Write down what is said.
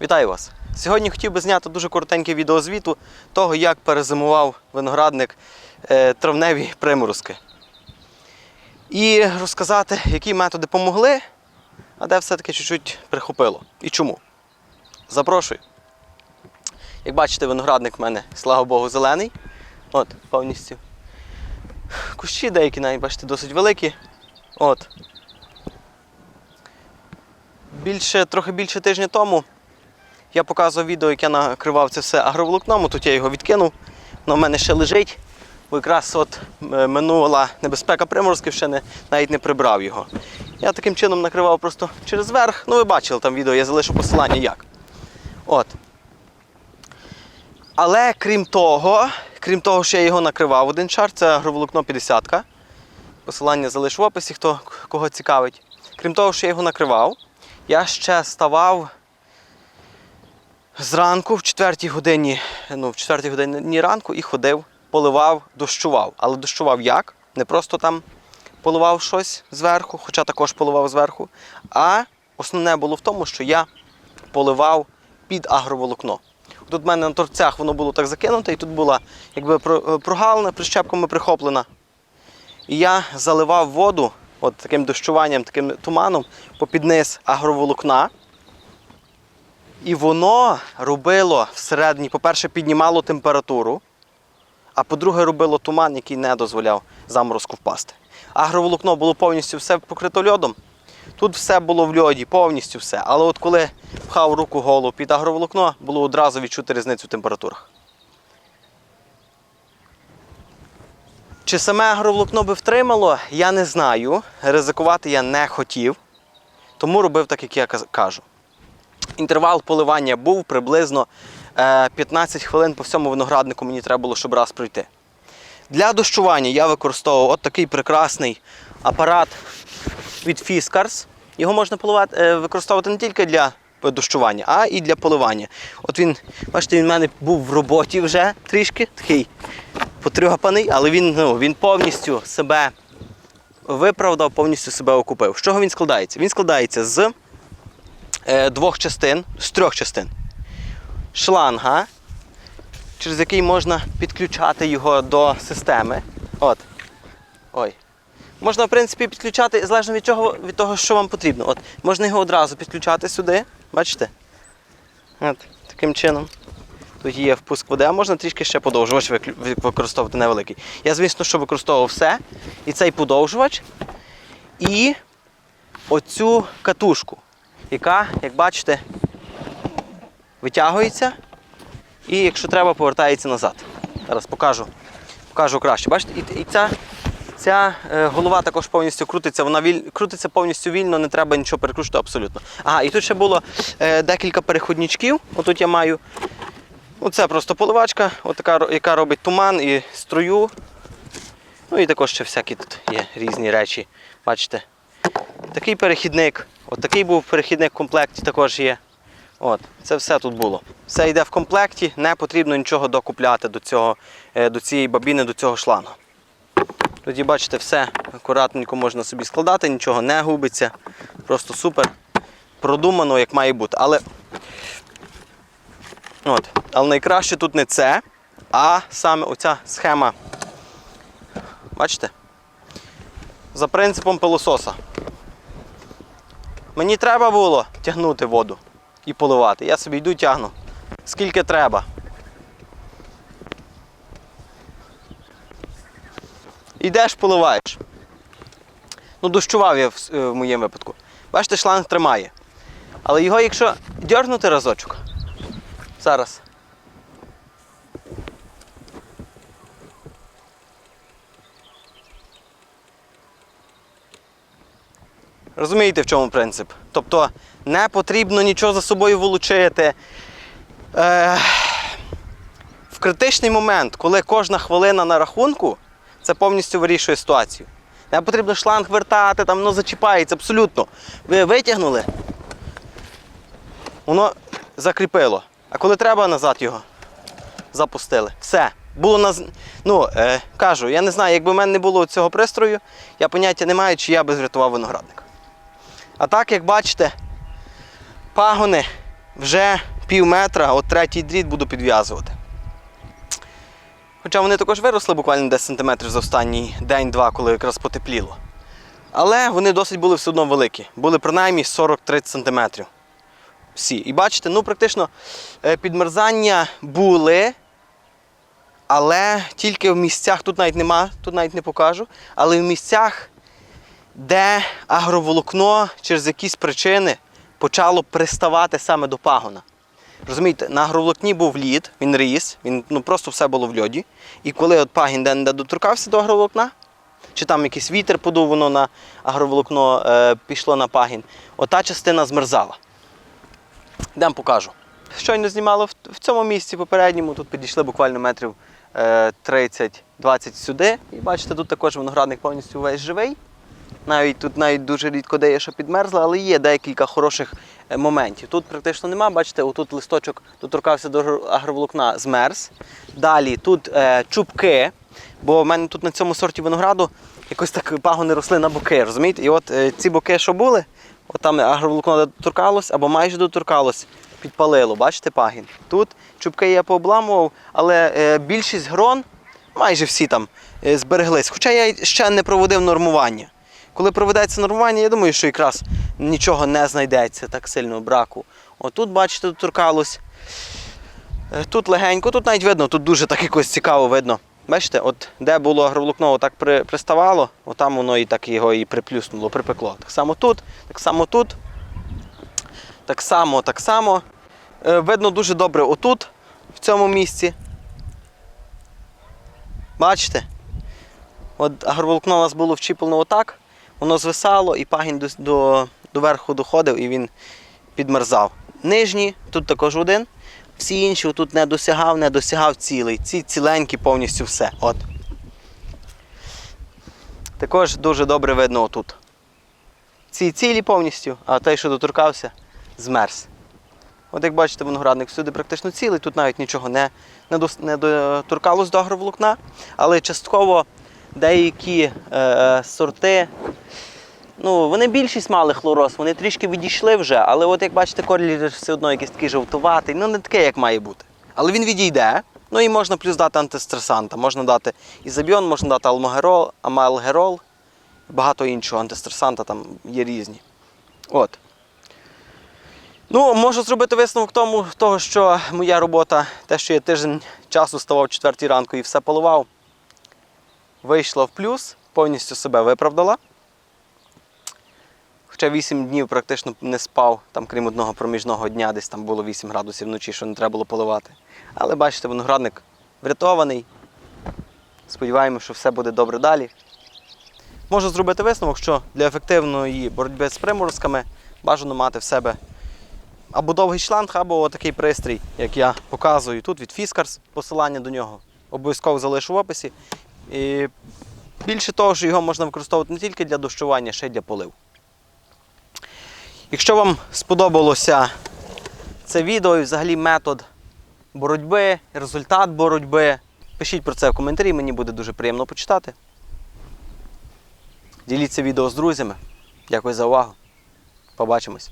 Вітаю вас! Сьогодні хотів би зняти дуже коротеньке відеозвіту того, як перезимував виноградник е, травневі приморозки. І розказати, які методи помогли, а де все-таки чуть-чуть прихопило. І чому. Запрошую. Як бачите, виноградник в мене, слава Богу, зелений. От, повністю. Кущі деякі навіть, бачите, досить великі. От. Більше, трохи більше тижня тому я показував відео, як я накривав це все агроволокном, тут я його відкинув, воно в мене ще лежить, бо якраз от е, минула небезпека приморозків, ще не, навіть не прибрав його. Я таким чином накривав просто через верх. Ну ви бачили там відео, я залишу посилання як. От. Але крім того, крім того, що я його накривав один шар, це агроволокно 50 -ка. Посилання залишу в описі, хто кого цікавить. Крім того, що я його накривав, я ще ставав зранку, в 4 годині, ну, в 4 годині ранку і ходив, поливав, дощував. Але дощував як? Не просто там поливав щось зверху, хоча також поливав зверху. А основне було в тому, що я поливав під агроволокно. Тут в мене на торцях воно було так закинуте, і тут була якби про- прогалина прищепками прихоплена. І я заливав воду от таким дощуванням, таким туманом попід низ агроволокна. І воно робило всередині, по-перше, піднімало температуру, а по-друге, робило туман, який не дозволяв заморозку впасти. Агроволокно було повністю все покрито льодом. Тут все було в льоді, повністю все. Але от коли пхав руку голову під агроволокно, було одразу відчути різницю в температурах. Чи саме агроволокно би втримало, я не знаю. Ризикувати я не хотів, тому робив так, як я кажу. Інтервал поливання був приблизно е, 15 хвилин по всьому винограднику мені треба було, щоб раз пройти. Для дощування я використовував от такий прекрасний апарат від Fiskars. Його можна поливати, е, використовувати не тільки для дощування, а і для поливання. От він, бачите, він в мене був в роботі вже трішки, такий потрюгапаний, але він, ну, він повністю себе виправдав, повністю себе окупив. З чого він складається? Він складається з е, двох частин, з трьох частин. Шланга, через який можна підключати його до системи. От. Ой. Можна, в принципі, підключати залежно від чого, від того, що вам потрібно. От, можна його одразу підключати сюди. Бачите? От, таким чином. Тут є впуск води, а можна трішки ще подовжувач використовувати невеликий. Я, звісно, що використовував все. І цей подовжувач, і оцю катушку, яка, як бачите, витягується і, якщо треба, повертається назад. Зараз покажу, покажу краще. Бачите, і, і ця, ця е, голова також повністю крутиться, вона віль, крутиться повністю вільно, не треба нічого перекручувати абсолютно. Ага, і тут ще було е, декілька переходничків. Отут я маю. Оце просто поливачка, отака, яка робить туман і струю. Ну і також ще всякі тут є різні речі. Бачите? Такий перехідник. От такий був перехідник в комплекті, також є. От, це все тут було. Все йде в комплекті, не потрібно нічого докупляти до, цього, е, до цієї бабіни, до цього шлангу. Тоді, бачите, все акуратненько можна собі складати, нічого не губиться. Просто супер продумано, як має бути. Але От. Але найкраще тут не це, а саме оця схема. Бачите? За принципом пилососа. Мені треба було тягнути воду і поливати. Я собі йду тягну. Скільки треба. Йдеш, поливаєш. Ну, дощував я в, е, в моєму випадку. Бачите, шланг тримає. Але його, якщо дьорнути разочок, Зараз. Розумієте, в чому принцип? Тобто не потрібно нічого за собою волочити. Е, в критичний момент, коли кожна хвилина на рахунку, це повністю вирішує ситуацію. Не потрібно шланг вертати, там воно зачіпається абсолютно. Ви витягнули, воно закріпило. А коли треба назад його запустили. Все. Було наз... Ну, е, кажу, я не знаю, якби в мене не було цього пристрою, я поняття не маю, чи я би врятував виноградник. А так, як бачите, пагони вже пів метра, от третій дріт буду підв'язувати. Хоча вони також виросли буквально 10 см за останній день-два, коли якраз потепліло. Але вони досить були все одно великі. Були принаймні 40-30 см. Всі. І бачите, ну практично е, підмерзання були, але тільки в місцях, тут навіть нема, тут навіть не покажу, але в місцях, де агроволокно через якісь причини почало приставати саме до пагона. Розумієте, на агроволокні був лід, він ріс, він ну, просто все було в льоді. І коли от пагін де-не доторкався до агроволокна, чи там якийсь вітер подув, воно на агроволокно е, пішло на пагін, ота частина змерзала. Йдемо покажу. Щойно знімали в, в цьому місці попередньому, тут підійшли буквально метрів е, 30-20 сюди. І бачите, тут також виноградник повністю весь живий. Навіть тут навіть дуже рідко де що підмерзла, але є декілька хороших е, моментів. Тут практично нема, бачите, отут листочок доторкався до агро- агроволокна, змерз. Далі тут е, чубки, бо в мене тут на цьому сорті винограду якось так пагони росли на боки, розумієте? І от е, ці боки, що були, от там агроволокно доторкалось або майже доторкалось, підпалило, бачите, пагін. Тут чубки я пообламував, але е, більшість грон, майже всі там е, збереглись. Хоча я ще не проводив нормування. Коли проведеться нормування, я думаю, що якраз нічого не знайдеться так сильно браку. Отут, бачите, доторкалось. Е, Тут легенько, тут навіть видно, тут дуже так якось цікаво видно. Бачите, от де було агроволокно отак при, приставало, отам воно і так його і приплюснуло, припекло. Так само тут, так само тут. Так само, так само. Е, видно дуже добре отут, в цьому місці. Бачите? От агроволокно у нас було вчіплено отак, воно звисало і пагін до, до, до верху доходив і він підмерзав. Нижні, тут також один. Всі інші тут не досягав, не досягав цілий. Ці ціленькі повністю все. От. Також дуже добре видно отут. Ці цілі повністю, а той, що доторкався, змерз. От як бачите, виноградник всюди практично цілий, тут навіть нічого не, не доторкалось до агроволокна, але частково деякі е, сорти, ну, вони більшість мали хлороз, вони трішки відійшли вже, але от як бачите, корлір все одно якийсь такий жовтуватий, ну не такий, як має бути. Але він відійде. Ну і можна плюс дати антистресанта. Можна дати ізобіон, можна дати алмагерол, амалгерол, багато іншого антистресанта там є різні. От. Ну, можу зробити висновок тому, того, що моя робота, те, що я тиждень часу ставав о 4 ранку і все поливав, вийшла в плюс, повністю себе виправдала. Хоча 8 днів практично не спав, там, крім одного проміжного дня, десь там було 8 градусів вночі, що не треба було поливати. Але бачите, виноградник врятований. Сподіваємося, що все буде добре далі. Можу зробити висновок, що для ефективної боротьби з приморозками бажано мати в себе або довгий шланг, або такий пристрій, як я показую тут від Fiskars, посилання до нього. Обов'язково залишу в описі. І більше того, що його можна використовувати не тільки для дощування, ще й для полив. Якщо вам сподобалося це відео і взагалі метод боротьби, результат боротьби, пишіть про це в коментарі, мені буде дуже приємно почитати. Діліться відео з друзями. Дякую за увагу. Побачимось.